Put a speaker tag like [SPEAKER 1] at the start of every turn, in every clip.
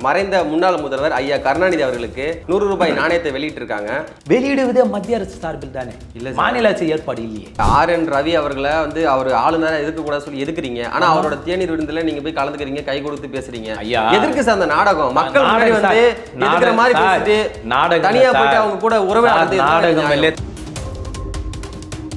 [SPEAKER 1] மறைந்த முன்னாள் முதல்வர் ஐயா கருணாநிதி அவர்களுக்கு நூறு ரூபாய் நாணயத்தை வெளியிட்டிருக்காங்க
[SPEAKER 2] வெளியிடுவதே மத்திய அரசு சார்பில் தானே
[SPEAKER 1] இல்ல.
[SPEAKER 2] மாநில அரசு ஏற்பாடு இல்லையே
[SPEAKER 1] ஆர் என் ரவி அவர்களை வந்து அவர் ஆளுநரை எதிர்க்க கூடாது சொல்லி எதுக்குறீங்க ஆனா அவரோட தேநீர் விருந்துல நீங்க போய் கலந்துக்கிறீங்க கை கொடுத்து பேசுறீங்க
[SPEAKER 2] ஐயா.
[SPEAKER 1] எதற்கு சார் அந்த நாடகம் மக்கள் முன்னாடி வந்து மாதிரி பேசிட்டு
[SPEAKER 2] சார். நாடகம்
[SPEAKER 1] தனியா
[SPEAKER 2] சார்.
[SPEAKER 1] போயிட்டு அவங்க கூட உறவை
[SPEAKER 2] நாடகம் இல்லை.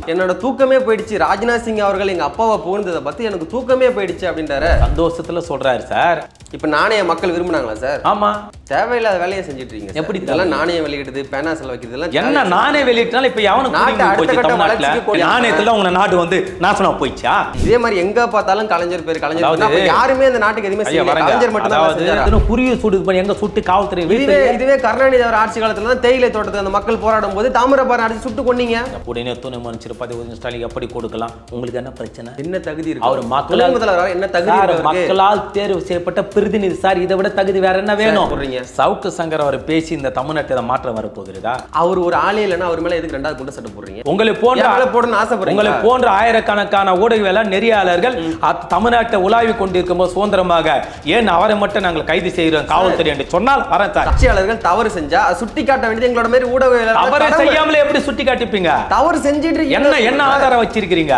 [SPEAKER 1] என்னோட தூக்கமே போயிடுச்சு. ராஜ்நாத் சிங் அவர்கள் எங்க அப்பாவை புகழ்ந்ததை பத்தி எனக்கு தூக்கமே போயிடுச்சு அப்படின்றாரு.
[SPEAKER 2] சந்தோஷத்துல சொல்றாரு சார்.
[SPEAKER 1] இப்ப நாணய மக்கள் விரும்புனாங்களா சார்?
[SPEAKER 2] ஆமா.
[SPEAKER 1] தேவையில்லாத வேலையை செஞ்சுட்டு இருக்கீங்க
[SPEAKER 2] எப்படி
[SPEAKER 1] இதெல்லாம் நாணயம் வெளியிடுறது பேனா செலவு வைக்கிறது எல்லாம்
[SPEAKER 2] என்ன. நானே வெளியிட்டாலும் இப்ப எவனுக்கு
[SPEAKER 1] நாட்டை
[SPEAKER 2] நாணயத்துல உங்க நாடு வந்து நாசமா போயிடுச்சா?
[SPEAKER 1] இதே மாதிரி எங்க பார்த்தாலும் கலைஞர் பேர் கலைஞர் யாருமே இந்த நாட்டுக்கு எதுவுமே செய்யல. கலைஞர் மட்டும் தான்
[SPEAKER 2] புரிய சுடு பண்ணி எங்க சுட்டு காவல்துறை
[SPEAKER 1] இதுவே இதுவே கருணாநிதி அவர் ஆட்சி காலத்துல தான் தேயிலை தோட்டத்தை அந்த மக்கள் போராடும் போது தாமிரபரணி அடிச்சு சுட்டு கொன்னீங்க.
[SPEAKER 2] உடனே துணை அமைச்சர் பதவி ஸ்டாலின் எப்படி கொடுக்கலாம்? உங்களுக்கு என்ன பிரச்சனை?
[SPEAKER 1] என்ன தகுதி இருக்கு?
[SPEAKER 2] அவர் மக்களால்
[SPEAKER 1] என்ன தகுதி?
[SPEAKER 2] மக்களால் தேர்வு செய்யப்பட்ட பிரதிநிதி சார். இதை விட தகுதி வேற என்ன வேணும். சவுக்கு சங்கர் அவர் பேசி இந்த தமிழ்நாட்டை இதை மாற்றம் வர போகிறதா
[SPEAKER 1] அவர் ஒரு ஆளே இல்லைன்னா அவர் மேல எதுக்கு ரெண்டாவது குண்டு சட்டை போடுறீங்க?
[SPEAKER 2] உங்களை போன்ற
[SPEAKER 1] மேல போடணும்னு ஆசைப்படுறீங்களா?
[SPEAKER 2] உங்களை போன்ற ஆயிரக்கணக்கான ஊடகவியலாளர் நெறியாளர்கள் தமிழ்நாட்டை உலாவி கொண்டிருக்கும் போது சுதந்திரமாக ஏன் அவரை மட்டும் நாங்கள் கைது செய்கிறோம் காவல்துறை என்று சொன்னால்? வரேன் சார்.
[SPEAKER 1] கட்சியாளர்கள் தவறு செஞ்சா சுட்டி காட்ட வேண்டியது எங்களோட மாதிரி ஊடக
[SPEAKER 2] அவரை செய்யாமலே எப்படி சுட்டி காட்டிப்பீங்க
[SPEAKER 1] தவறு செஞ்சிட்டு
[SPEAKER 2] என்ன என்ன ஆதாரம் வச்சிருக்கிறீங்க?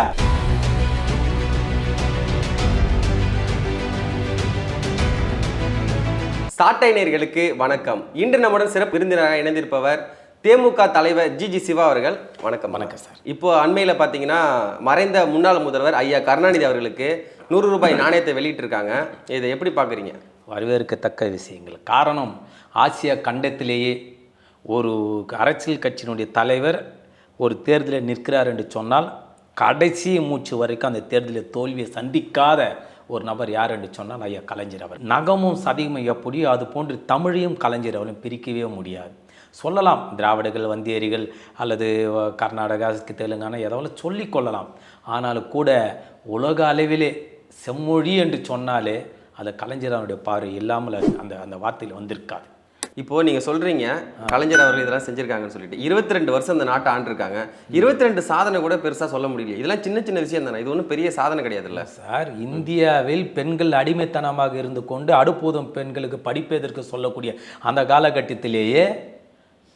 [SPEAKER 1] சாட்டை நேயர்களுக்கு வணக்கம். இன்று நம்முடன் சிறப்பு விருந்தினராக இணைந்திருப்பவர் தேமுக தலைவர் ஜி ஜி சிவா அவர்கள். வணக்கம்.
[SPEAKER 2] வணக்கம் சார்.
[SPEAKER 1] இப்போ அண்மையில் பார்த்தீங்கன்னா மறைந்த முன்னாள் முதல்வர் ஐயா கருணாநிதி அவர்களுக்கு நூறு ரூபாய் நாணயத்தை வெளியிட்டிருக்காங்க. இதை எப்படி பார்க்குறீங்க
[SPEAKER 2] வரவேற்கத்தக்க விஷயங்கள். காரணம் ஆசியா கண்டத்திலேயே ஒரு அரசியல் கட்சியினுடைய தலைவர் ஒரு தேர்தலில் நிற்கிறார் என்று சொன்னால் கடைசி மூச்சு வரைக்கும் அந்த தேர்தலில் தோல்வியை சந்திக்காத ஒரு நபர் யார் என்று சொன்னால் ஐயா கலைஞர் அவர். நகமும் சதியும் எப்படியோ அது போன்று தமிழையும் கலைஞர் அவரும் பிரிக்கவே முடியாது. சொல்லலாம் திராவிடர்கள் வந்தியரிகள் அல்லது கர்நாடகா தெலுங்கானா எதாவது சொல்லிக் கொள்ளலாம். ஆனாலும் கூட உலக அளவிலே செம்மொழி என்று சொன்னாலே அது கலைஞர் அவருடைய பார்வை இல்லாமல் அந்த அந்த வார்த்தையில் வந்திருக்காது.
[SPEAKER 1] இப்போ நீங்க சொல்றீங்க கலைஞர் அவர்கள் இதெல்லாம் செஞ்சிருக்காங்கன்னு சொல்லிட்டு. இருபத்தி ரெண்டு வருஷம் இந்த நாட்டை ஆண்டிருக்காங்க. இருபத்தி ரெண்டு சாதனை கூட பெருசா சொல்ல முடியல. இதெல்லாம் சின்ன சின்ன விஷயம் தானே. இது ஒன்றும் பெரிய சாதனை கிடையாதுல்ல?
[SPEAKER 2] சார் இந்தியாவில் பெண்கள் அடிமைத்தனமாக இருந்து கொண்டு அடுப்பூதம் பெண்களுக்கு படிப்பதற்கு சொல்லக்கூடிய அந்த காலகட்டத்திலேயே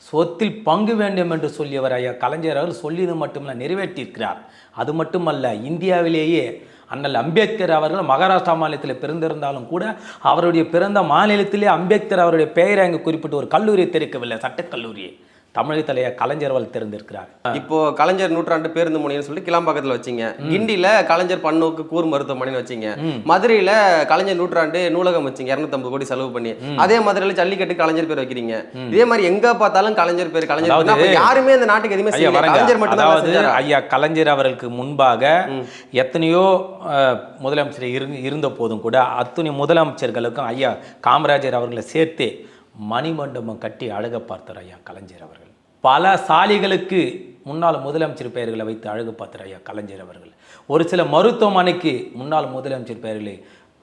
[SPEAKER 2] சொத்தில் பங்கு வேண்டும் என்று சொல்லியவர் ஐயா கலைஞர் அவர் சொல்லியது மட்டுமல்ல நிறைவேற்றியிருக்கிறார். அது மட்டுமல்ல இந்தியாவிலேயே அண்ணல் அம்பேத்கர் அவர்கள் மகாராஷ்டிரா மாநிலத்தில் பிறந்திருந்தாலும் கூட அவருடைய பிறந்த மாநிலத்திலே அம்பேத்கர் அவருடைய பெயரை அங்கு குறிப்பிட்டு ஒரு கல்லூரியை தெரிவிக்கவில்லை சட்டக்கல்லூரியை. தமிழகத்திலேயே கலைஞர் அவர்கள் திறந்திருக்கிறார்
[SPEAKER 1] இப்போ கலைஞர் நூற்றாண்டு பேருந்து முனைன்னு சொல்லிட்டு கிளாம்பாக்கத்துல வச்சீங்க. கிண்டில கலைஞர் பன்னோக்கு கூர் மருத்துவமனைன்னு வச்சீங்க. மதுரையில கலைஞர் நூற்றாண்டு நூலகம் வச்சீங்க. 250 கோடி செலவு பண்ணி. அதே மதுரையில ஜல்லிக்கட்டு கலைஞர் பேர் வைக்கிறீங்க. இதே மாதிரி எங்க பார்த்தாலும் கலைஞர் பேர் கலைஞர் யாருமே இந்த நாட்டுக்கு எதுவுமே. கலைஞர் மட்டும்
[SPEAKER 2] அதாவது? ஐயா கலைஞர் அவர்களுக்கு முன்பாக எத்தனையோ முதலமைச்சர் இரு- இருந்த போதும் கூட அத்துணை முதலமைச்சர்களுக்கும் ஐயா காமராஜர் அவர்களை சேர்த்து மணிமண்டபம் கட்டி அழக பார்த்தார் ஐயா கலைஞர் அவர்கள். பல சாலிகளுக்கு முன்னாள் முதலமைச்சர் பெயர்களை வைத்து அழகு பார்த்தார் ஐயா கலைஞர் அவர்கள். ஒரு சில மருத்துவமனைக்கு முன்னாள் முதலமைச்சர் பெயர்களை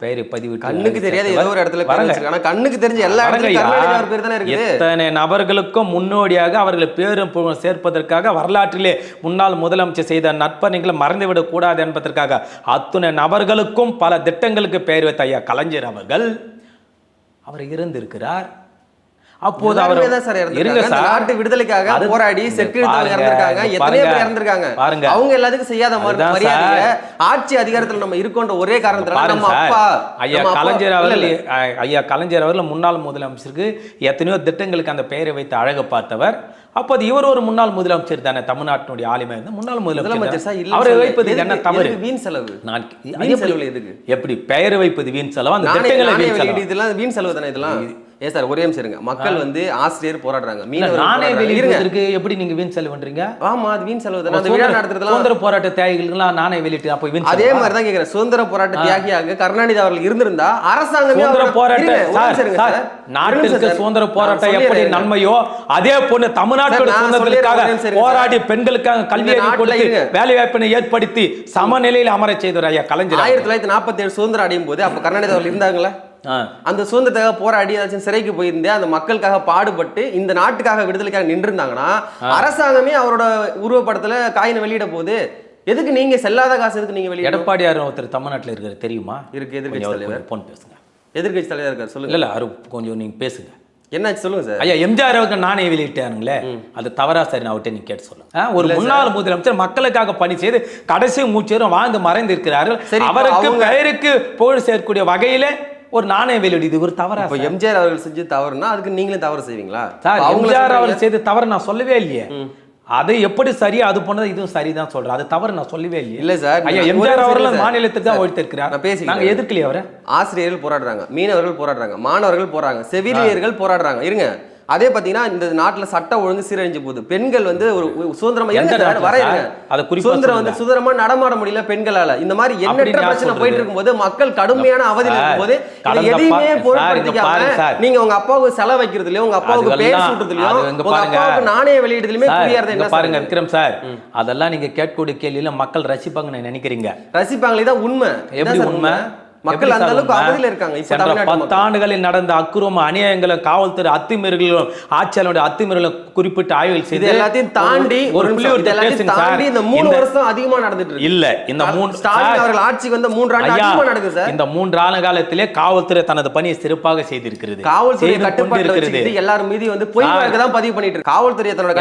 [SPEAKER 2] பெயரை பதிவிட்டு
[SPEAKER 1] கண்ணுக்கு தெரியாத ஏதோ ஒரு இடத்துல
[SPEAKER 2] வரங்க.
[SPEAKER 1] கண்ணுக்கு தெரிஞ்ச எல்லா இடத்துலயும் பேர் தானே இருக்குது.
[SPEAKER 2] எத்தனை நபர்களுக்கும் முன்னோடியாக அவர்களை பேரும் சேர்ப்பதற்காக வரலாற்றிலே முன்னாள் முதலமைச்சர் செய்த நற்பணிகளை மறந்துவிடக் கூடாது என்பதற்காக அத்துணை நபர்களுக்கும் பல திட்டங்களுக்கு பெயர் வைத்த ஐயா கலைஞர் அவர்கள் அவர் இறந்திருக்கிறார் அப்போது அவர்
[SPEAKER 1] சார்
[SPEAKER 2] இருங்க சார்.
[SPEAKER 1] நாட்டு விடுதலைக்காக
[SPEAKER 2] அது-
[SPEAKER 1] போராடி
[SPEAKER 2] பாருங்க,
[SPEAKER 1] இறந்திருக்காங்க.
[SPEAKER 2] இங்க
[SPEAKER 1] எத்தனையோ பேர். இறந்திருக்காங்க.
[SPEAKER 2] பாருங்க.
[SPEAKER 1] அவங்க எல்லாத்துக்கும் செய்யாத மாதிரி
[SPEAKER 2] சார்.
[SPEAKER 1] ஆட்சி அதிகாரத்துல நம்ம இருக்கோன்ற ஒரே காரணத்துல நம்ம அப்பா
[SPEAKER 2] ஐயா
[SPEAKER 1] அப்பா-
[SPEAKER 2] கலைஞர் அவர்கள் ஐயா கலைஞர் அவர்கள் முன்னாள் முதலமைச்சருக்கு எத்தனையோ திட்டங்களுக்கு அந்த பெயரை வைத்து அழகு பார்த்தவர். அப்போது இவர் ஒரு முன்னாள் முதலமைச்சர் தானே தமிழ்நாட்டினுடைய ஆளுமை இருந்து முன்னாள்
[SPEAKER 1] முதலமைச்சர்
[SPEAKER 2] அவரை. வைப்பது என்ன தவறு?
[SPEAKER 1] வீண் செலவு?
[SPEAKER 2] நான்
[SPEAKER 1] வீண்
[SPEAKER 2] அது
[SPEAKER 1] செலவுல எதுக்கு?
[SPEAKER 2] எப்படி பெயரை வைப்பது வீண் செலவு? அந்த திட்டங்களை வீண் செலவு?
[SPEAKER 1] இதெல்லாம் வீண் செலவு தானே இதெல்லாம்? ஏன் சார் ஒரே நிமிஷம் இருங்க. மக்கள் வந்து ஆசிரியர் போராடுறாங்க. மீனவர்
[SPEAKER 2] வெளியிடுவதற்கு எப்படி நீங்க வீண் செலவு பண்றீங்க?
[SPEAKER 1] ஆமா அது வீண் செலவு தானே. அந்த விழா
[SPEAKER 2] சுதந்திர
[SPEAKER 1] நடத்துறதுலாம்
[SPEAKER 2] சுதந்திர போராட்ட தியாகிகளுக்கெல்லாம் நாணய வெளியிட்டு அப்போ வீண்
[SPEAKER 1] அதே? மாதிரி தான் கேக்குறேன். சுதந்திர போராட்ட தியாகியாக கருணாநிதி அவர்கள் இருந்திருந்தா அரசாங்கமே
[SPEAKER 2] சுதந்திர போராட்ட நாட்டிற்கு. சுதந்திர
[SPEAKER 1] நான்
[SPEAKER 2] போராட்டம் எப்படி. நன்மையோ அதே போன்று தமிழ்நாட்டோட
[SPEAKER 1] நான்
[SPEAKER 2] போராடி பெண்களுக்காக கல்வி கொடுத்து. வேலை வாய்ப்பினை ஏற்படுத்தி சமநிலையில் அமர செய்தவர் ஐயா கலைஞர்
[SPEAKER 1] ஆயிரத்தி தொள்ளாயிரத்தி நாற்பத்தி ஏழு சுதந்திரம் அடையும் போது அப்ப கருணாநிதி அவர்கள் இருந்தாங்களா. அந்த சுதந்திரத்துக்காக போராடி ஏதாச்சும் சிறைக்கு போயிருந்து அந்த மக்களுக்காக பாடுபட்டு இந்த நாட்டுக்காக விடுதலைக்காக நின்றுருந்தாங்கன்னா அரசாங்கமே அவரோட உருவப்படத்துல காயினை வெளியிட போகுது. எதுக்கு நீங்க செல்லாத காசு எதுக்கு நீங்க வெளியிட
[SPEAKER 2] எடப்பாடியார் ஒருத்தர் தமிழ்நாட்டில் இருக்கிற தெரியுமா?
[SPEAKER 1] இருக்கு
[SPEAKER 2] அவருக்கு
[SPEAKER 1] தலைவர்.
[SPEAKER 2] ஃபோன் பேசுங்க.
[SPEAKER 1] எதிர்க்கட்சி தலைவர் இருக்காரு சொல்லுங்க.
[SPEAKER 2] இல்ல அரு கொஞ்சம் நீங்க பேசுங்க.
[SPEAKER 1] என்னாச்சு சொல்லுங்க சார்.
[SPEAKER 2] ஐயா எம்ஜிஆர் அவர்கள் நானே வெளியிட்டானுங்களே. அது தவறா சரி நான் அவர்கிட்ட நீ கேட்டு சொல்லுங்க. ஒரு முன்னாள் முதலமைச்சர் மக்களுக்காக பணி செய்து கடைசி மூச்சரும் வாழ்ந்து மறைந்து இருக்கிறார்கள் அவருக்கு பெயருக்கு புகழ் சேர்க்கக்கூடிய வகையில ஒரு நாணய வெளியீடு இது ஒரு தவறா
[SPEAKER 1] இப்போ எம்ஜிஆர் அவர்கள் செஞ்சு தவறுனா அதுக்கு நீங்களும் தவறு செய்வீங்களா?
[SPEAKER 2] சார் எம்ஜிஆர்
[SPEAKER 1] சொல்றீங்க.
[SPEAKER 2] அவர் செய்த தவறு நான் சொல்லவே இல்லையே. அது எப்படி சரி அது போனது இதுவும் சரிதான் சொல்றேன். அது தவறு நான் சொல்லவே இல்லையே.
[SPEAKER 1] இல்ல சார்,
[SPEAKER 2] ஐயா எம்ஜிஆர் அவர்கள். மாநிலத்துக்கு தான் ஒழித்திருக்கிறார்
[SPEAKER 1] நான் பேசிக்கிறேன்.
[SPEAKER 2] நாங்க எதிர்க்கலையே அவரை?
[SPEAKER 1] ஆசிரியர்கள் போராடுறாங்க மீனவர்கள் போராடுறாங்க மாணவர்கள் போறாங்க செவிலியர்கள் போராடுறாங்க. இருங்க அதே பாத்தீங்கன்னா இந்த நாட்டுல சட்டம் ஒழுங்கு சீரழிஞ்சு போகுது பெண்கள் வந்து ஒரு சுதந்திரமா வரையுங்க.
[SPEAKER 2] அதை
[SPEAKER 1] சுதந்திரம் வந்து. சுதந்திரமா நடமாட முடியல பெண்களால இந்த மாதிரி எண்ணற்ற பிரச்சனை? போயிட்டு இருக்கும்போது மக்கள் கடுமையான அவதியில் இருக்கும்போது எதையுமே பொருட்படுத்திக்காம. நீங்க உங்க அப்பாவுக்கு செலவு வைக்கிறதுலயும் உங்க அப்பாவுக்கு பேர்
[SPEAKER 2] இங்க
[SPEAKER 1] உங்க. அப்பாவுக்கு நாணய வெளியிடுறதுலயுமே புரியாத என்ன
[SPEAKER 2] பாருங்க விக்ரம் சார் அதெல்லாம் நீங்க கேட்கக்கூடிய கேள்வியில மக்கள் ரசிப்பாங்கன்னு நினைக்கிறீங்க
[SPEAKER 1] ரசிப்பாங்களே தான் உண்மை
[SPEAKER 2] எப்படி உண்மை
[SPEAKER 1] மக்கள் அந்த அளவுக்கு? அவதியில இருக்காங்க
[SPEAKER 2] சென்ற. பத்தாண்டுகளில் நடந்த அக்குரம அநியாயங்களும் காவல்துறை அத்துமீறல்களும் ஆட்சியாளருடைய அத்துமீறலும் குறிப்பிட்ட ஆய்வுகள் செய்து
[SPEAKER 1] எல்லாத்தையும் தாண்டி
[SPEAKER 2] ஒரு.
[SPEAKER 1] தாண்டி இந்த மூணு வருஷம் அதிகமா நடந்துட்டு
[SPEAKER 2] இல்ல இந்த மூன்று
[SPEAKER 1] ஸ்டாலின் அவர்கள் ஆட்சிக்கு வந்த மூன்று ஆண்டு அதிகமா நடக்குது சார்
[SPEAKER 2] இந்த மூன்று ஆண்டு காலத்திலே காவல்துறை தனது பணியை சிறப்பாக செய்திருக்கிறது
[SPEAKER 1] காவல்துறை
[SPEAKER 2] கொண்டிருக்கிறது.
[SPEAKER 1] வச்சுக்கிட்டு எல்லாரும் மீதி வந்து பொய். வழக்கு தான் பதிவு பண்ணிட்டு இருக்கு காவல்துறை தன்னோட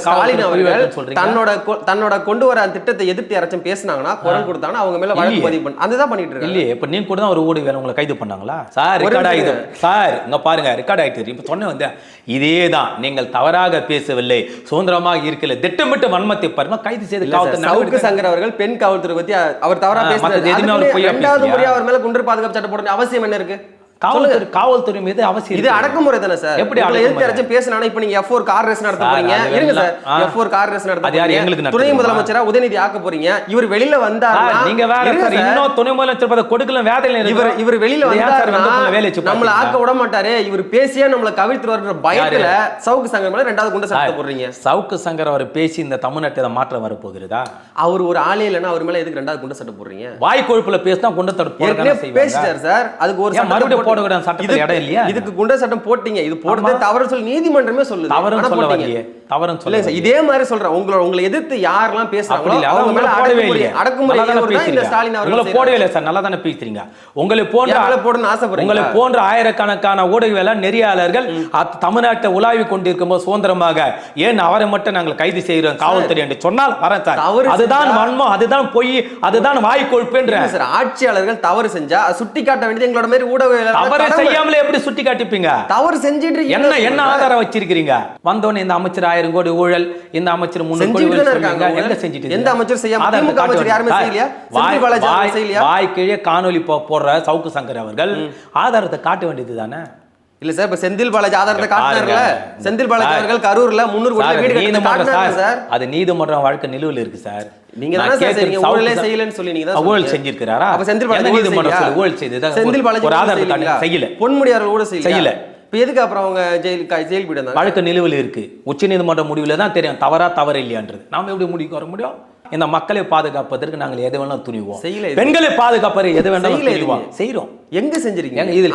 [SPEAKER 1] ஸ்டாலின்
[SPEAKER 2] பொய்
[SPEAKER 1] அவர்கள்? தன்னோட தன்னோட கொண்டு வர திட்டத்தை எதிர்த்து யாராச்சும் பேசுனாங்கன்னா குரல் கொடுத்தாங்கன்னா அவங்க மேல வழக்கு. பதிவு பண்ணி அதுதான் பண்ணிட்டு இருக்காங்க
[SPEAKER 2] இல்லையே இப்ப நீங்க கூட தான் ஒரு ஊடக வேலை உங்களை கைது பண்ணாங்களா? சார் ரெக்கார்ட் ஆகுது. சார் இங்க பாருங்க ரெக்கார்ட் ஆயிட்டு இப்ப சொன்ன வந்து இதே தான் நீங்கள் தவறாக பேசவில்லை. சுதந்திரமாக இருக்கல திட்டமிட்டு வன்மத்தை பாருங்க கைது செய்து
[SPEAKER 1] சவுக்கு சங்கர் அவர்கள் பெண் காவல்துறை பத்தி அவர் தவறா
[SPEAKER 2] ஆ,
[SPEAKER 1] பேசினார்
[SPEAKER 2] மத்தது எதுவுமே அவர் பொய்யா
[SPEAKER 1] அவர் மேல குண்டர் பாதுகாப்பு சட்டம் போட அவசியம் என்ன இருக்கு?
[SPEAKER 2] காவல்துறை காவல்துறை மீது அவசியம்
[SPEAKER 1] இது. அடக்குமுறை தானே சார்
[SPEAKER 2] எப்படி அடக்குமுறை?
[SPEAKER 1] யாராச்சும் பேசினா இப்ப நீங்க எஃப் கார் ரேஸ் நடத்த போறீங்க இருங்க சார். எஃப் கார் ரேஸ் நடத்த போறீங்க. துணை? முதலமைச்சரா உதயநிதி ஆக்க போறீங்க இவர் வெளியில வந்தாருன்னா
[SPEAKER 2] நீங்க வேற சார். இன்னும் துணை முதலமைச்சர் பதவி கொடுக்கல வேதையில
[SPEAKER 1] இவர். இவர் வெளியில வந்தாருன்னா
[SPEAKER 2] வந்து
[SPEAKER 1] நம்மள ஆக்க? விட மாட்டாரு இவர் பேசியே நம்மள கவிழ்த்து வருன்ற பயத்துல சவுக்கு சங்கம் மேல ரெண்டாவது குண்ட சட்டத்தை போடுறீங்க
[SPEAKER 2] சவுக்கு சங்கர் அவர் பேசி இந்த தமிழ்நாட்டை இதை மாற்றம் வரப்போகிறதா
[SPEAKER 1] அவர் ஒரு ஆளே இல்லைன்னா அவர் மேல எதுக்கு ரெண்டாவது குண்ட சட்டம் போடுறீங்க
[SPEAKER 2] வாய் கொழுப்புல பேசினா
[SPEAKER 1] ஏற்கனவே
[SPEAKER 2] செய்வாங்க
[SPEAKER 1] பேசிட்டார் சார் அதுக்கு ஒரு
[SPEAKER 2] மறுபடியும் போடக்கூடாது சட்டத்துல இடம் இல்லையா?
[SPEAKER 1] இதுக்கு குண்ட சட்டம் போட்டீங்க இது போடுறது தவறு சொல்லி நீதிமன்றமே சொல்லுது
[SPEAKER 2] தவறுன்னு
[SPEAKER 1] ஆனா
[SPEAKER 2] சொல்ல. வரலையே தவறுன்னு சொல்ல
[SPEAKER 1] இல்லைங்க சார் இதே மாதிரி சொல்றேன். உங்களை உங்களை எதிர்த்து யாரெல்லாம் பேசுறாங்களோ அவங்க மேல அடக்குமுறை இந்த. ஸ்டாலின் அவர்கள்
[SPEAKER 2] போடவே. இல்லை சார் நல்லா தானே பேசுறீங்க உங்களை போன்ற
[SPEAKER 1] மேல போடணும்னு ஆசைப்படுறீங்களா?
[SPEAKER 2] உங்களை போன்ற ஆயிரக்கணக்கான ஊடகவியலாளர் நெறியாளர்கள் தமிழ்நாட்டை உலாவி கொண்டிருக்கும் போது சுதந்திரமாக ஏன் அவரை மட்டும் நாங்கள் கைது செய்கிறோம் காவல்துறை என்று சொன்னால் வரேன் சார்.
[SPEAKER 1] தவறு
[SPEAKER 2] அதுதான் வன்மம் அதுதான் பொய் அதுதான் வாய் கொழுப்புன்ற.
[SPEAKER 1] சார் ஆட்சியாளர்கள் தவறு செஞ்சா சுட்டி காட்ட வேண்டியது எங்களோட மாதிரி ஊடக
[SPEAKER 2] தவறு செய்யாமலே எப்படி சுட்டி காட்டிப்பீங்க
[SPEAKER 1] தவறு செஞ்சிட்டு
[SPEAKER 2] என்ன என்ன ஆதாரம் வச்சிருக்கீங்க வந்தோடனே இந்த அமைச்சர் ஆயிரம் கோடி ஊழல் இந்த அமைச்சர் கோடி. எங்க. செஞ்சுட்டு
[SPEAKER 1] எந்த அமைச்சர் செய்யாம?
[SPEAKER 2] வாய்- கீழே காணொலி போடுற சவுக்கு சங்கர் அவர்கள் ஆதாரத்தை காட்ட வேண்டியது தானே
[SPEAKER 1] இல்ல சார் இப்ப செந்தில் பாலாஜி ஆதாரத்தை காட்டினார்ல. செந்தில் பாலாஜி. அவர்கள் கரூர்ல முன்னூறு கோடி வீடு
[SPEAKER 2] நீதிமன்றம் சார், அது நீதிமன்றம் வழக்கு நிலுவையில் இருக்கு சார்
[SPEAKER 1] நீங்க தானே சார்.
[SPEAKER 2] சவுக்கு
[SPEAKER 1] ஊழலே செய்யலைன்னு சொல்லி நீங்க தான்
[SPEAKER 2] ஊழல்
[SPEAKER 1] சொல்றீங்க.
[SPEAKER 2] செஞ்சிருக்கிறாரா
[SPEAKER 1] அப்ப செந்தில் பாலாஜி
[SPEAKER 2] நீதிமன்றம் ஊழல் செய்தது
[SPEAKER 1] செந்தில் பாலாஜி
[SPEAKER 2] ஒரு ஆதாரத்தை. செய்யல
[SPEAKER 1] பொன்முடி அவர்கள் ஊழல் செய்யல
[SPEAKER 2] செய்யல.
[SPEAKER 1] இப்போ எதுக்கு அப்புறம் அவங்க ஜெயில் ஜெயில் போயிட்டு வந்தாங்க?
[SPEAKER 2] வழக்கு நிலுவையில் இருக்குது உச்சநீதிமன்ற முடிவில் தான் தெரியும். தவறா தவறு இல்லையான்றது. நாம எப்படி முடிவுக்கு வர முடியும்? இந்த மக்களை பாதுகாப்பதற்கு நாங்கள் எது வேணாலும் துணிவோம்.
[SPEAKER 1] செய்யல.
[SPEAKER 2] பெண்களை பாதுகாப்பதற்கு எது வேணாலும். செய்றோம்.
[SPEAKER 1] எங்க செஞ்சிருக்கீங்க?
[SPEAKER 2] இதில்?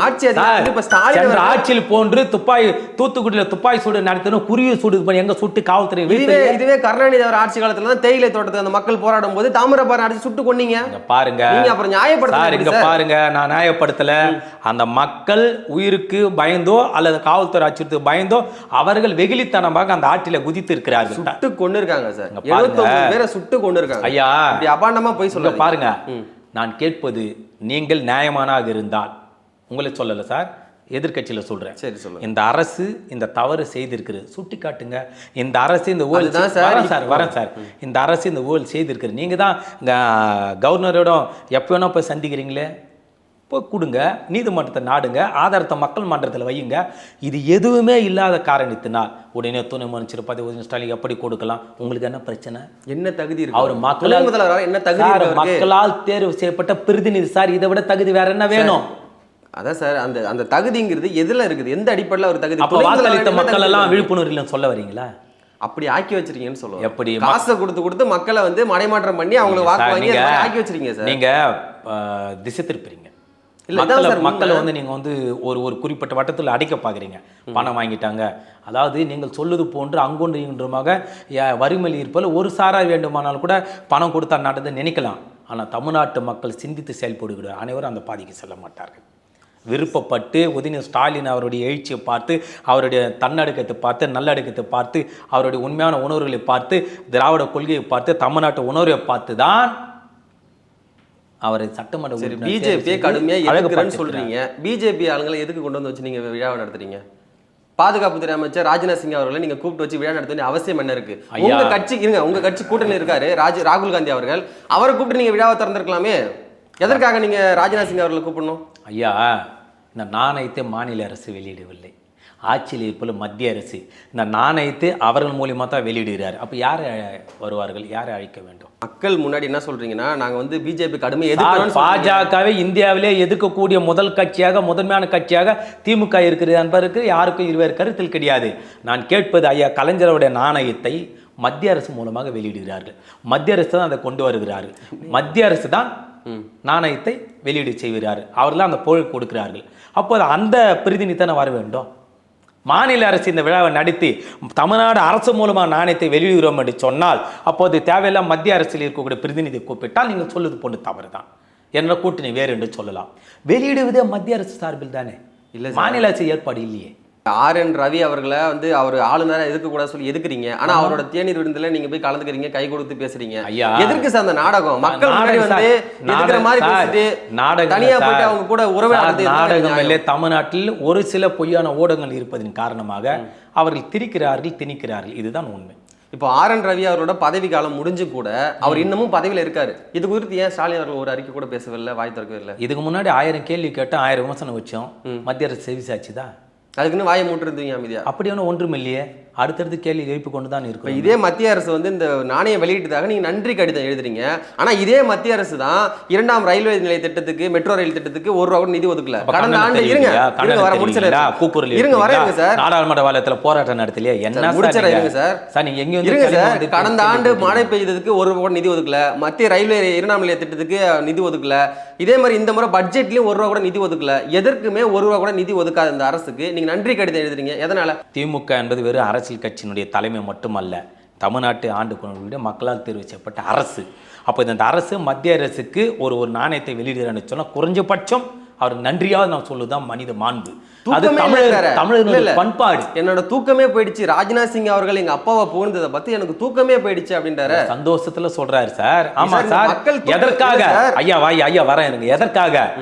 [SPEAKER 2] ஆட்சியில் போன்று துப்பாக்கி தூத்துக்குடியில துப்பாக்கி சூடு நடத்தணும் குருவி சூடு பண்ணி எங்க சுட்டு காவல்துறை
[SPEAKER 1] இதுவே கருணாநிதி அவர் ஆட்சி காலத்துல தான் தேயிலை தோட்டத்துக்கு அந்த மக்கள் போராடும் போது தாமிரபரணி அடிச்சு சுட்டு
[SPEAKER 2] இங்க பாருங்க.
[SPEAKER 1] நீங்க அப்புறம்
[SPEAKER 2] சார்? பாருங்க நான் நியாயப்படுத்தல. அந்த மக்கள் உயிருக்கு பயந்தோ அல்லது காவல்துறை அச்சுறுத்து பயந்தோ அவர்கள் வெகுளித்தனமாக அந்த ஆற்றில குதித்து இருக்கிறார்கள்.
[SPEAKER 1] சுட்டு கொண்டு இருக்காங்க சார்.
[SPEAKER 2] இங்க பாருங்க.
[SPEAKER 1] 79 பேரை சுட்டு கொண்டு இருக்காங்க
[SPEAKER 2] ஐயா
[SPEAKER 1] அபாண்டமா போய் சொல்லுங்க.
[SPEAKER 2] பாருங்க. நான் கேட்பது நீங்கள் நியாயமானாக இருந்தால். உங்களை சொல்லல சார் எதிர்க்கட்சியில சொல்றேன்.
[SPEAKER 1] சரி சொல்லுங்க.
[SPEAKER 2] இந்த அரசு இந்த தவறு செய்திருக்கிறது. சுட்டி காட்டுங்க இந்த அரசு இந்த ஊழல் செய்-
[SPEAKER 1] சார்.
[SPEAKER 2] சார் வரேன் சார். இந்த அரசு இந்த ஊழல் செய்திருக்கிறது. நீங்க தான் கவர்னரோட எப்போ வேணா போய் சந்திக்கிறீங்களே? போய் கொடுங்க நீதிமன்றத்தை நாடுங்க ஆதாரத்தை மக்கள் மன்றத்தில் வையுங்க. இது எதுவுமே இல்லாத காரணத்தினால் உடனே துணை அமைச்சர் பதவி ஸ்டாலின் எப்படி கொடுக்கலாம்? உங்களுக்கு என்ன பிரச்சனை?
[SPEAKER 1] என்ன தகுதி இருக்கு?
[SPEAKER 2] அவர் மக்களால்
[SPEAKER 1] முதல்வராக என்ன தகுதி?
[SPEAKER 2] மக்களால் தேர்வு செய்யப்பட்ட பிரதிநிதி சார் இதை விட தகுதி வேற என்ன வேணும்?
[SPEAKER 1] அதான் சார் அந்த அந்த தகுதிங்கிறது எதுல இருக்குது? எந்த அடிப்படையில ஒரு தகுதி?
[SPEAKER 2] அப்ப வாக்களித்த மக்கள் எல்லாம்? விழிப்புணர்வு சொல்ல வரீங்களா?
[SPEAKER 1] அப்படி ஆக்கி வச்சிருக்கீங்கன்னு சொல்லுவோம்
[SPEAKER 2] எப்படி
[SPEAKER 1] காசை கொடுத்து கொடுத்து மக்களை வந்து மடைமாற்றம் பண்ணி அவங்களுக்கு வாக்கு வாங்கி ஆக்கி வச்சிருக்கீங்க சார்.
[SPEAKER 2] நீங்க திசை திருப்புறீங்க. மக்களை. மக்களை வந்து நீங்க வந்து ஒரு ஒரு குறிப்பிட்ட வட்டத்தில் அடைக்க பார்க்குறீங்க பணம் வாங்கிட்டாங்க. அதாவது நீங்கள் சொல்லுது போன்று அங்கொன்று இங்குமாக ய- வறுமையில் இருப்பதில் ஒரு சாரா வேண்டுமானால் கூட பணம் கொடுத்தா நடந்து நினைக்கலாம். ஆனால் தமிழ்நாட்டு மக்கள் சிந்தித்து செயல்படுகிற அனைவரும் அந்த பாதிக்கு செல்ல மாட்டார்கள். விருப்பப்பட்டு உதயநிதி ஸ்டாலின் அவருடைய எழுச்சியை பார்த்து அவருடைய தன்னடக்கத்தை பார்த்து நல்லடக்கத்தை பார்த்து அவருடைய உண்மையான உணர்வுகளை பார்த்து திராவிட கொள்கையை பார்த்து தமிழ்நாட்டு உணர்வை பார்த்து தான் அவரை சட்டமன்ற
[SPEAKER 1] சரி பிஜேபியை
[SPEAKER 2] செய்து
[SPEAKER 1] கடுமையா எதிர்க்கிறேன்னு. சொல்றீங்க. பிஜேபி ஆளுங்களை எதுக்கு கொண்டு வந்து வச்சு நீங்க விழாவை நடத்துறீங்க? பாதுகாப்புத்துறை அமைச்சர் ராஜ்நாத் சிங் அவர்களை நீங்க கூப்பிட்டு வச்சு விழா நடத்த அவசியம் என்ன இருக்கு. உங்க கட்சி இருங்க உங்க கட்சி கூட்டணி இருக்காரு ராஜ் ராகுல் காந்தி அவர்கள். அவரை கூப்பிட்டு நீங்க விழாவை திறந்திருக்கலாமே. எதற்காக நீங்க ராஜ்நாத் சிங் அவர்களை கூப்பிடணும்?
[SPEAKER 2] ஐயா இந்த நாணயத்தை மாநில அரசு வெளியிடவில்லை. ஆட்சியில் இருப்பது மத்திய அரசு இந்த நாணயத்தை அவர்கள் மூலியமாக தான் வெளியிடுகிறார். அப்போ யாரை வருவார்கள்? யாரை அழைக்க வேண்டும்?
[SPEAKER 1] மக்கள் முன்னாடி என்ன சொல்றீங்கன்னா நாங்க வந்து பிஜேபி எதிர்க்கிறோம்னு சொல்றீங்க.
[SPEAKER 2] பாஜகவை இந்தியாவிலே எதிர்க்கக்கூடிய முதல் கட்சியாக முதன்மையான கட்சியாக திமுக இருக்கிறது. என்பதற்கு யாருக்கும் இருவேறு கருத்தில் கிடையாது. நான் கேட்பது ஐயா கலைஞருடைய நாணயத்தை மத்திய அரசு மூலமாக வெளியிடுகிறார்கள். மத்திய அரசு தான் அதை கொண்டு வருகிறார்கள் மத்திய அரசு தான் நாணயத்தை வெளியீடு செய்கிறார்கள் அவர்கள் அந்த பொருள் கொடுக்கிறார்கள். அப்போது அந்த பிரதிநிதி தானே வர வேண்டும். மாநில அரசு இந்த விழாவை நடத்தி தமிழ்நாடு அரசு மூலமாக நாணயத்தை வெளியிடுகிறோம் என்று சொன்னால் அப்போது தேவையில்லாம் மத்திய அரசில் இருக்கக்கூடிய பிரதிநிதி கூப்பிட்டால் நீங்கள் சொல்லுது போன்று தவறு தான் என்ற கூட்டணி வேறு என்று சொல்லலாம். வெளியிடுவதே மத்திய அரசு சார்பில் தானே?
[SPEAKER 1] இல்ல
[SPEAKER 2] மாநில அரசு ஏற்பாடு இல்லையே.
[SPEAKER 1] ஆர் என் ரவி அவர்களை வந்து அவர் ஆளுநரை எதிர்க்க சொல்லி எதுக்குறீங்க? ஆனா அவரோட தேநீர் விருந்துல நீங்க போய் கலந்துக்கிறீங்க கை கொடுத்து பேசுறீங்க.
[SPEAKER 2] ஐயா.
[SPEAKER 1] எதற்கு சார் அந்த நாடகம். மக்கள் முன்னாடி வந்து
[SPEAKER 2] நாடகம்
[SPEAKER 1] மாதிரி பேசிட்டு
[SPEAKER 2] நாடகம்
[SPEAKER 1] தனியா. போயிட்டு அவங்க கூட உறவை
[SPEAKER 2] நாடகம் இல்லை தமிழ்நாட்டில் ஒரு சில பொய்யான ஊடகங்கள் இருப்பதன் காரணமாக அவர்கள் திரிக்கிறார்கள் திணிக்கிறார்கள். இதுதான் உண்மை.
[SPEAKER 1] இப்போ ஆர் என் ரவி அவரோட பதவி காலம் முடிஞ்சு கூட அவர் இன்னமும் பதவியில இருக்காரு. இது குறித்து ஏன் ஸ்டாலின் அவர்கள் ஒரு அறிக்கை கூட பேசவில்லை வாய் திறக்கவே இல்லை?
[SPEAKER 2] இதுக்கு முன்னாடி ஆயிரம் கேள்வி கேட்டோம் ஆயிரம் விமர்சனம் வச்சோம். மத்திய அரசு செவிசாச்சுதா
[SPEAKER 1] அதுக்குன்னு வாயை மூட்டுருந்தீங்க அமைதியா.
[SPEAKER 2] அப்படி ஒன்றும் ஒன்றும் இல்லையே. அடுத்தடுத்து கேள்வி எழுப்பி கொண்டு தான் இருக்கும்
[SPEAKER 1] இதே மத்திய அரசு வந்து இந்த நாணயம் வெளியிட்டதாக நீங்க நன்றி கடிதம் எழுதுறீங்க. ஆனா இதே மத்திய அரசு தான் இரண்டாம் ரயில்வே நிலைய திட்டத்துக்கு மெட்ரோ ரயில் திட்டத்துக்கு ஒரு ரூபா கூட நிதி ஒதுக்கல. கடந்த ஆண்டு இருங்க. வர முடிச்சல?
[SPEAKER 2] கூக்குரல்
[SPEAKER 1] இருங்க வர
[SPEAKER 2] எழுப்பிங்களா?
[SPEAKER 1] இருங்க சார்.
[SPEAKER 2] நாடாளுமன்ற வாலத்துல போராட்டம் நடத்தலையா? என்ன நீங்க?
[SPEAKER 1] இருங்க சார்.
[SPEAKER 2] சார் நீங்க எங்க வந்து
[SPEAKER 1] இருங்க சார் கடந்த ஆண்டு? மழை பெய்ததுக்கு ஒரு ரூபா கூட நிதி ஒதுக்கல. மத்திய ரயில்வே இரண்டாம் நிலைய திட்டத்துக்கு நிதி ஒதுக்கல. இதே மாதிரி இந்த முறை பட்ஜெட்லயும் ஒரு ரூபா கூட நிதி ஒதுக்கல. எதற்குமே ஒரு ரூபா கூட நிதி ஒதுக்காத இந்த அரசுக்கு நீங்க நன்றி கடிதம் எழுதுறீங்க. எதனால?
[SPEAKER 2] திமுக என்பது வெறும் அரசியல் கட்சியினுடைய தலைமை மட்டுமல்ல தமிழ்நாட்டை ஆண்டு கொண்டு மக்களால் தேர்வு செய்யப்பட்ட அரசு. அப்போ இந்த அரசு மத்திய அரசுக்கு ஒரு ஒரு நாணயத்தை வெளியிடுறான்னு சொன்னா குறைஞ்சபட்சம் அவர் நன்றியாவது நான் சொல்லுதான் மனித மாண்பு. அது தமிழர்
[SPEAKER 1] இல்ல.
[SPEAKER 2] பண்பாடு.
[SPEAKER 1] என்னோட தூக்கமே போயிடுச்சு. ராஜ்நாத் சிங் அவர்கள் எங்க அப்பாவை புகழ்ந்ததை பத்தி எனக்கு தூக்கமே போயிடுச்சு அப்படின்றாரு.
[SPEAKER 2] சந்தோஷத்துல சொல்றாரு சார். ஆமா
[SPEAKER 1] சார்,
[SPEAKER 2] எதற்காக. ஐயா வாய் ஐயா வரேன் இருங்க. எதற்காக?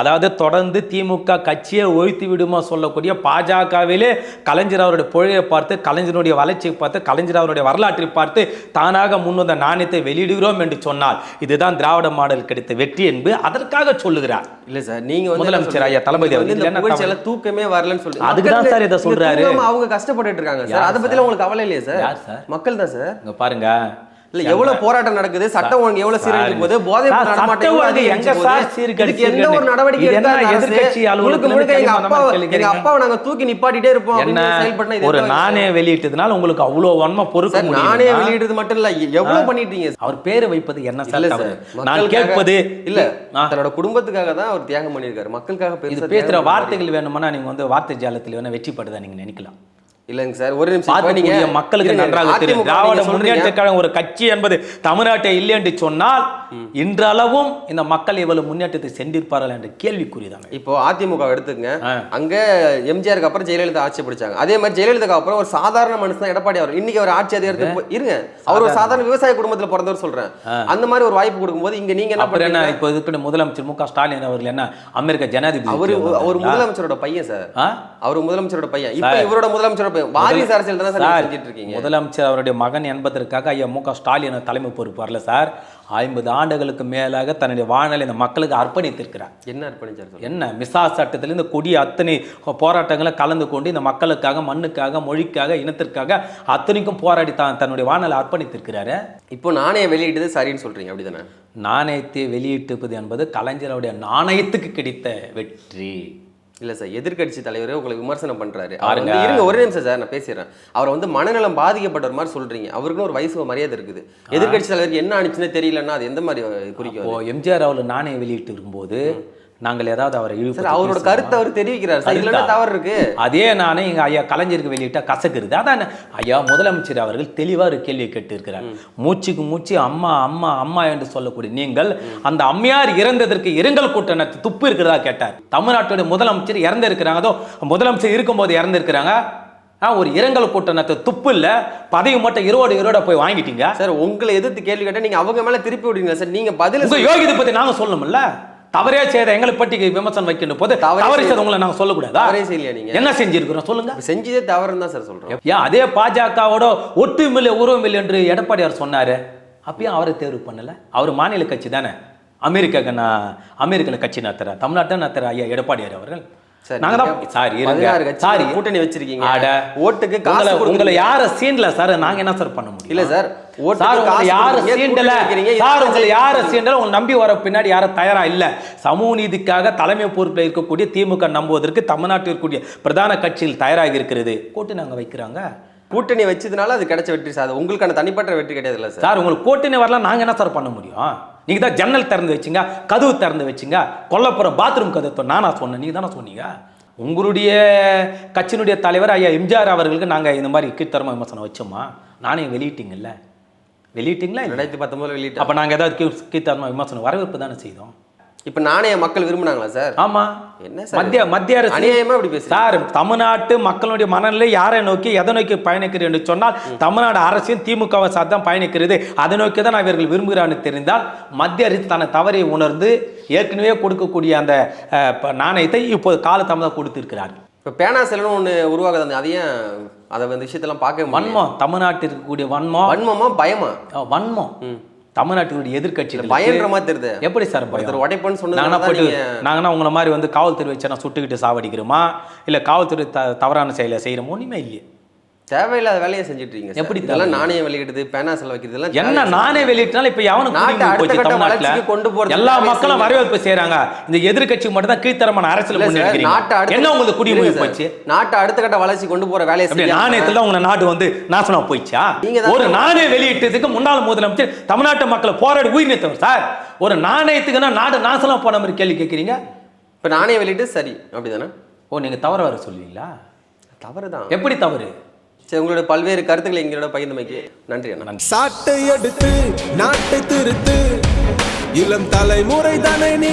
[SPEAKER 2] அதாவது தொடர்ந்து திமுக கட்சியை ஒழித்து விடுமா சொல்லக்கூடிய பாஜகவிலே கலைஞர் அவருடைய புழையை பார்த்து கலைஞருடைய வளர்ச்சியை பார்த்து கலைஞர் அவருடைய வரலாற்றை பார்த்து தானாக முன்வந்த நாணயத்தை வெளியிடுகிறோம் என்று சொன்னால் இதுதான் திராவிட மாடல் கிடைத்த வெற்றி என்பது அதற்காக சொல்லுகிறார்.
[SPEAKER 1] இல்ல சார் நீங்க
[SPEAKER 2] முதலமைச்சர் ஐயா தளபதி
[SPEAKER 1] புகழ்ச்சியால தூக்கமே வரலன்னு சொல்றீங்க
[SPEAKER 2] அதுக்கு தான் சார் இதை சொல்றாரு.
[SPEAKER 1] அவங்க கஷ்டப்பட்டுட்டு இருக்காங்க சார். அதை பத்திலாம் உங்களுக்கு கவலை இல்லையா சார்? மக்கள் தான் சார்.
[SPEAKER 2] பாருங்க.
[SPEAKER 1] இல்ல எவ்வளவு போராட்டம் நடக்குது? சட்டம் ஒழுங்கு எவ்வளவு சீரழிஞ்சு போதை இதுக்கு எந்த? ஒரு நடவடிக்கை
[SPEAKER 2] எதிர்க்கட்சி
[SPEAKER 1] முழுக்க எங்க அப்பா எங்க? அப்பாவை நாங்க தூக்கி நிப்பாட்டிட்டே இருப்போம் இது
[SPEAKER 2] ஒரு? நாணய வெளியிட்டதுனால உங்களுக்கு அவ்வளவு வன்மை பொறுக்க
[SPEAKER 1] நானே
[SPEAKER 2] முடியும்
[SPEAKER 1] வெளியிடுறது மட்டும் இல்ல. எவ்வளவு பண்ணிட்டீங்க?
[SPEAKER 2] அவர் பேரை வைப்பது என்ன சார்? நான் கேட்பது
[SPEAKER 1] இல்ல. தன்னோட குடும்பத்துக்காக தான் அவர் தியாகம் பண்ணியிருக்காரு. மக்களுக்காக
[SPEAKER 2] பேசுற வார்த்தைகள் வேணும்னா நீங்க வந்து வார்த்தை ஜாலத்தில் வேணா வெற்றி படுதா நீங்க நினைக்கலாம்.
[SPEAKER 1] இல்லைங்க சார் ஒரு நிமிஷம் நீங்க
[SPEAKER 2] மக்களுக்கு நன்றாக தெரியும். திராவிட முன்னேற்ற. கழகம் ஒரு கட்சி என்பது தமிழ்நாட்டை இல்லை என்று சொன்னால் இன்றளவும் இந்த மக்கள் இவ்வளவு முன்னேற்றத்தை சென்றிருப்பார்கள் என்ற கேள்விக்குறிதான்
[SPEAKER 1] இப்போ அதிமுக எடுத்துக்கங்க
[SPEAKER 2] ஆ.
[SPEAKER 1] அங்க எம்ஜிஆருக்கு அப்புறம் ஜெயலலிதா ஆட்சி பிடிச்சாங்க. அதே மாதிரி ஜெயலலிதாக்கு அப்புறம் ஒரு சாதாரண மனுஷன் எடப்பாடி அவர் இன்னைக்கு அவர் ஆட்சி அதிகாரத்துக்கு போய்- இருங்க. அவர் ஒரு சாதாரண. விவசாய குடும்பத்துல பிறந்தவர் சொல்றேன். அந்த மாதிரி ஒரு வாய்ப்பு கொடுக்கும்போது இங்க நீங்க என்ன பண்றீங்க?
[SPEAKER 2] இப்போ இருக்கிற முதலமைச்சர் மு க ஸ்டாலின் அவர்கள் என்ன அமெரிக்க ஜனாதிபதி
[SPEAKER 1] அவரு? அவர் முதலமைச்சரோட பையன் சார்? அவர் முதலமைச்சரோட பையன். இப்ப இவரோட முதலமைச்சரோட வாரிசு அரசியல் தானே சார் இருக்கீங்க
[SPEAKER 2] முதலமைச்சர் அவருடைய மகன் என்பதற்காக ஐயா மு க ஸ்டாலின் தலைமை பொறுப்பு வரல சார். ஐம்பது ஆண்டுகளுக்கு மேலாக தன்னுடைய வாழ்நாள் இந்த மக்களுக்கு அர்ப்பணித்திருக்கிறார்.
[SPEAKER 1] என்ன அர்ப்பணிச்சார்
[SPEAKER 2] என்ன? மிசா சட்டத்தில் இந்த கொடி அத்தனை போராட்டங்களை கலந்து கொண்டு இந்த மக்களுக்காக மண்ணுக்காக மொழிக்காக இனத்திற்காக அத்தனைக்கும் போராடி தான் தன்னுடைய வாழ்நாளை அர்ப்பணித்திருக்கிறாரு.
[SPEAKER 1] இப்போ நாணய வெளியிட்டது சரின்னு சொல்றீங்க அப்படிதானே?
[SPEAKER 2] நாணயத்தை வெளியிட்டிருப்பது என்பது கலைஞருடைய நாணயத்துக்கு கிடைத்த வெற்றி.
[SPEAKER 1] இல்ல சார் எதிர்க்கட்சி தலைவரே உங்களை விமர்சனம் பண்றாரு. அவர். வந்து இருங்க ஒரு நிமிஷம் சார் நான் பேசிடுறேன். அவர் வந்து மனநலம் பாதிக்கப்பட்டவர் மாதிரி சொல்றீங்க. அவருக்குன்னு ஒரு வயசு மரியாதை இருக்குது. எதிர்க்கட்சி தலைவருக்கு என்ன ஆனிச்சுன்னே தெரியலன்னா அது எந்த மாதிரி குறிக்கும்
[SPEAKER 2] எம்ஜிஆர் அவர்கள் நாணயம் வெளியிட்டு இருக்கும்போது நாங்கள் ஏதாவது அவரை இழிவுபடுத்தி
[SPEAKER 1] அவரோட? கருத்தை அவர் தெரிவிக்கிறார். சார்? தவறு இருக்கு.
[SPEAKER 2] அதே நானே எங்க ஐயா கலைஞருக்கு வெளியிட்ட கசக்குறது அதான் ஐயா முதலமைச்சர் அவர்கள் தெளிவா ஒரு கேள்வியை கேட்டு இருக்கிறார் மூச்சுக்கு மூச்சு அம்மா அம்மா அம்மா என்று சொல்லக்கூடிய நீங்கள் அந்த அம்மையார் இறந்ததற்கு இரங்கல் கூட்ட துப்பு இருக்கிறதா கேட்டார். தமிழ்நாட்டுடைய முதலமைச்சர் இறந்து இருக்கிறாங்க அதோ முதலமைச்சர் இருக்கும்போது இறந்து இருக்கிறாங்க ஒரு இரங்கல் கூட்டணத்தை துப்பு இல்ல. பதவி மட்டும் இருவோடு இருவோட போய் வாங்கிட்டீங்க.
[SPEAKER 1] சார் உங்களை எதிர்த்து கேள்வி கேட்டா நீங்க அவங்க மேல திருப்பி விடுறீங்க சார் நீங்க பதில்
[SPEAKER 2] யோகிதை பத்தி நாங்க சொல்லணும்ல. தவறே செய்த எங்களை பற்றி விமர்சனம் வைக்கின்ற போது
[SPEAKER 1] தவறே செய்த-
[SPEAKER 2] உங்களை நாங்க சொல்லக்கூடாதா?
[SPEAKER 1] தவறே செய்யலையா நீங்க?
[SPEAKER 2] என்ன செஞ்சிருக்கிறோம் சொல்லுங்க.
[SPEAKER 1] செஞ்சதே தவறுன்னு தான் சார் சொல்றோம்.
[SPEAKER 2] ஏன் அதே பாஜகவோட ஒட்டுமில்லை உருவமில்லை என்று எடப்பாடியார் சொன்னாரு. அப்பயும் அவரை தேர்வு பண்ணல? அவர் மாநில கட்சி தானே. அமெரிக்கா நான் அமெரிக்கல கட்சி நடத்துற தமிழ்நாட்டை நடத்துற ஐயா எடப்பாடியார் அவர்கள்.
[SPEAKER 1] கூட்டணி வச்சிருக்கீங்க. ஓட்டுக்கு
[SPEAKER 2] உங்களை- யார சீண்டல சார் நாங்க என்ன சார் பண்ண முடியும்?
[SPEAKER 1] இல்ல சார்,
[SPEAKER 2] சார் உங்களை யார சீண்டல? சார் உங்களை யார? சீண்டல? உங்களை நம்பி வர பின்னாடி யாரும் தயாரா இல்ல. சமூக நீதிக்காக தலைமை பொறுப்பில் இருக்கக்கூடிய திமுக நம்புவதற்கு தமிழ்நாட்டில் இருக்கக்கூடிய பிரதான கட்சிகள் தயாராக இருக்கிறது. கூட்டணி அங்க வைக்கிறாங்க.
[SPEAKER 1] கூட்டணி வச்சதுனால அது கிடைச்ச வெற்றி சார். உங்களுக்கான தனிப்பட்ட வெற்றி கிடையாது இல்ல சார்.
[SPEAKER 2] சார் உங்களுக்கு கூட்டணி வரலாம். நாங்க என்ன சார் பண்ண முடியும்? நீங்க தான் ஜன்னல் திறந்து வச்சுங்க கதவு திறந்து வச்சுங்க கொல்லப்புற பாத்ரூம் கதவு நானா சொன்னேன். நீங்க தானே சொன்னீங்க? உங்களுடைய கட்சியினுடைய தலைவர் ஐயா எம்ஜிஆர் அவர்களுக்கு நாங்க இந்த மாதிரி கீழ்த்தரமா விமர்சனம் வச்சோமா? நானே வெளியிட்டீங்கல்ல. வெளியிட்டீங்களா?
[SPEAKER 1] ரெண்டாயிரத்தி பத்தொன்பதுல வெளியிட்ட
[SPEAKER 2] அப்ப நாங்க ஏதாவது கீழ் கீழ்த்தரமா விமர்சனம் வரவேற்பு தானே செய்தோம்.
[SPEAKER 1] இப்ப நானே மக்கள் விரும்புனாங்களா சார்?
[SPEAKER 2] ஆமா.
[SPEAKER 1] என்ன சார்?
[SPEAKER 2] மத்திய மத்திய அரசு
[SPEAKER 1] அநியாயமா இப்படி பேசுறீங்க?
[SPEAKER 2] சார் தமிழ்நாட்டு மக்களுடைய மனநிலை யாரை நோக்கி எதை நோக்கி பயணிக்கிறது என்று சொன்னால் தமிழ்நாடு அரசின் திமுகவை சார்ந்து தான் பயணிக்கிறது. அதை நோக்கி தான் இவர்கள் விரும்புகிறான்னு தெரிந்தால் மத்திய அரசு தன்னை தவறை உணர்ந்து ஏற்கனவே கொடுக்கக்கூடிய அந்த நாணயத்தை இப்போது காலதாமதம் கொடுத்திருக்கிறார்கள்.
[SPEAKER 1] இப்ப பேனா செலன்னு ஒண்ணு உருவாகுது அது ஏன் அதை வந்து விஷயத்தெல்லாம் பார்க்க
[SPEAKER 2] வன்மம் தமிழ்நாட்டில் இருக்கக்கூடிய வன்மம்.
[SPEAKER 1] வன்மமா பயமா?
[SPEAKER 2] வன்மம். தமிழ்நாட்டினுடைய எதிர்க்கட்சிகள்.
[SPEAKER 1] பயன்ற மாதிரி தெரியுது.
[SPEAKER 2] எப்படி சார் பயம்?
[SPEAKER 1] உடைப்பன்னு நீங்க-
[SPEAKER 2] நாங்கன்னா உங்களை மாதிரி வந்து காவல்துறை வச்சு நான் சுட்டுக்கிட்டு சாவடிக்கிறோமா? இல்லை காவல்துறை த தவறான செயலை செய்கிறோமோ ஒன்றுமே இல்லையே.
[SPEAKER 1] தேவையில்லாத வேலையை செஞ்சுட்டு இருக்கீங்க.
[SPEAKER 2] எப்படி
[SPEAKER 1] இதெல்லாம் நாணயம் வெளியிடுறது பேனா செலவு வைக்கிறது
[SPEAKER 2] என்ன. நானே வெளியிட்டனால இப்ப எவனும்
[SPEAKER 1] நாட்டை கொண்டு போறதுக்கு
[SPEAKER 2] எல்லா மக்களும். வரவேற்பு செய்றாங்க. இந்த எதிர்க்கட்சி மட்டும் தான் கீழ்த்தரமான அரசியல்
[SPEAKER 1] நாட்டை
[SPEAKER 2] என்ன உங்களுக்கு
[SPEAKER 1] சார்.
[SPEAKER 2] போச்சு?
[SPEAKER 1] நாட்டை அடுத்த கட்ட வளர்ச்சி கொண்டு போற வேலையை செய்யாம-
[SPEAKER 2] நாணயத்துல உங்க நாடு வந்து நாசமா போயிடுச்சா?
[SPEAKER 1] நீங்க தான்
[SPEAKER 2] ஒரு நாணய வெளியிட்டதுக்கு முன்னாள் முதலமைச்சர் தமிழ்நாட்டு மக்களை போராடி உயிர் நீத்தவர் சார். ஒரு நாணயத்துக்குன்னா நாடு நாசமா போன மாதிரி கேள்வி கேட்குறீங்க?
[SPEAKER 1] இப்ப நாணயம் வெளியிட்டு சரி. அப்படிதானே?
[SPEAKER 2] ஓ நீங்க தவற வர சொல்லுவீங்களா
[SPEAKER 1] தவறுதான்.
[SPEAKER 2] எப்படி தவறு?
[SPEAKER 1] சரி உங்களோட பல்வேறு கருத்துக்களை எங்களோட பகிர்ந்தமைக்கு நன்றி அண்ணா.
[SPEAKER 3] சாட்டை எடுத்து நாட்டை திருத்து. இளம் தலைமுறை தானே நீ